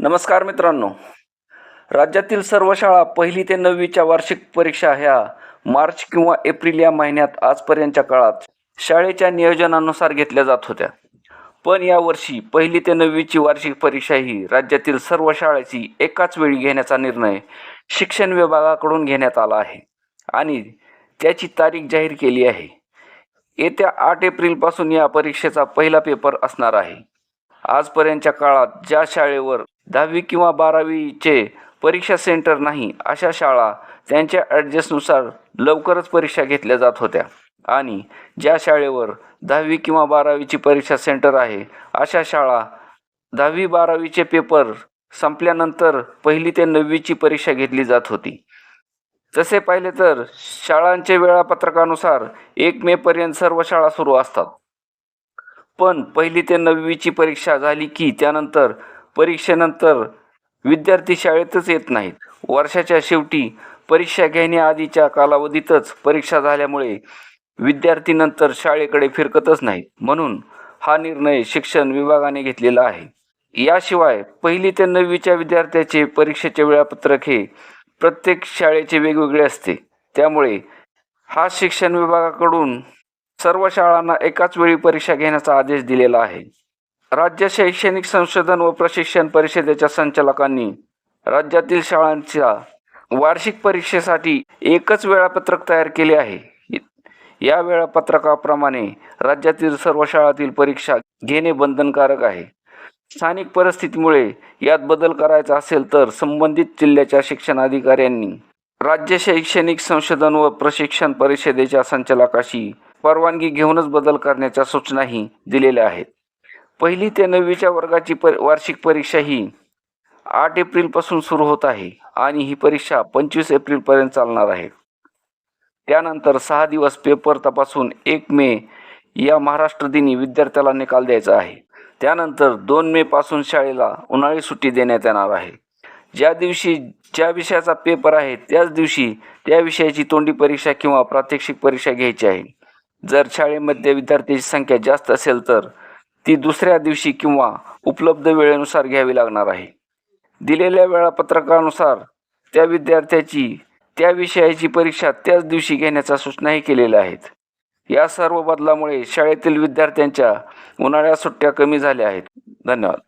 नमस्कार मित्रांनो. राज्यातील सर्व शाळा पहिली ते नववीच्या वार्षिक परीक्षा ह्या मार्च किंवा एप्रिल या महिन्यात आजपर्यंतच्या काळात शाळेच्या नियोजनानुसार घेतल्या जात होत्या. पण यावर्षी पहिली ते नववीची वार्षिक परीक्षा ही राज्यातील सर्व शाळेची एकाच वेळी घेण्याचा निर्णय शिक्षण विभागाकडून घेण्यात आला आहे आणि त्याची तारीख जाहीर केली आहे. येत्या आठ एप्रिलपासून या परीक्षेचा पहिला पेपर असणार आहे. आजपर्यंतच्या काळात ज्या शाळेवर दहावी किंवा बारावीचे परीक्षा सेंटर नाही अशा शाळा त्यांच्या ॲडजस्टनुसार लवकरच परीक्षा घेतल्या जात होत्या. आणि ज्या शाळेवर दहावी किंवा बारावीची परीक्षा सेंटर आहे अशा शाळा दहावी बारावीचे पेपर संपल्यानंतर पहिली ते नववीची परीक्षा घेतली जात होती. तसे पाहिले तर शाळांचे वेळापत्रकानुसार एक मेपर्यंत सर्व शाळा सुरू असतात. पण पहिली ते नववीची परीक्षा झाली की त्यानंतर परीक्षेनंतर विद्यार्थी शाळेतच येत नाहीत. वर्षाच्या शेवटी परीक्षा घेण्याआधीच्या कालावधीतच परीक्षा झाल्यामुळे विद्यार्थी नंतर शाळेकडे फिरकतच नाहीत. म्हणून हा निर्णय शिक्षण विभागाने घेतलेला आहे. याशिवाय पहिली ते नववीच्या विद्यार्थ्याचे परीक्षेचे वेळापत्रक हे प्रत्येक शाळेचे वेगवेगळे असते. त्यामुळे हा शिक्षण विभागाकडून सर्व शाळांना एकाच वेळी परीक्षा घेण्याचा आदेश दिलेला आहे. राज्य शैक्षणिक संशोधन व प्रशिक्षण परिषदेच्या संचालकांनी राज्यातील शाळांच्या वार्षिक परीक्षेसाठी एकच वेळापत्रक तयार केले आहे. या वेळापत्रकाप्रमाणे राज्यातील सर्व शाळातील परीक्षा घेणे बंधनकारक आहे. स्थानिक परिस्थितीमुळे यात बदल करायचा असेल तर संबंधित जिल्ह्याच्या शिक्षणाधिकाऱ्यांनी राज्य शैक्षणिक संशोधन व प्रशिक्षण परिषदेच्या संचालकाशी परवानगी घेऊनच बदल करण्याच्या सूचनाही दिलेल्या आहेत. पहिली ते नववीच्या वर्गाची पर वार्षिक परीक्षा ही आठ एप्रिलपासून सुरू होत आहे आणि ही परीक्षा पंचवीस एप्रिलपर्यंत चालणार आहे. त्यानंतर सहा दिवस पेपर तपासून एक मे या महाराष्ट्र दिनी विद्यार्थ्याला निकाल द्यायचा आहे. त्यानंतर दोन मे पासून शाळेला उन्हाळी सुट्टी देण्यात येणार आहे. ज्या दिवशी ज्या विषयाचा पेपर आहे त्याच दिवशी त्या विषयाची तोंडी परीक्षा किंवा प्रात्यक्षिक परीक्षा घ्यायची आहे. जर शाळेमध्ये विद्यार्थ्यांची संख्या जास्त असेल तर ती दुसऱ्या दिवशी किंवा उपलब्ध वेळेनुसार घ्यावी लागणार आहे. दिलेल्या वेळापत्रकानुसार त्या विद्यार्थ्याची त्या विषयाची परीक्षा त्याच दिवशी घेण्याच्या सूचनाही केलेल्या आहेत. या सर्व बदलामुळे शाळेतील विद्यार्थ्यांच्या उन्हाळ्या सुट्ट्या कमी झाल्या आहेत. धन्यवाद.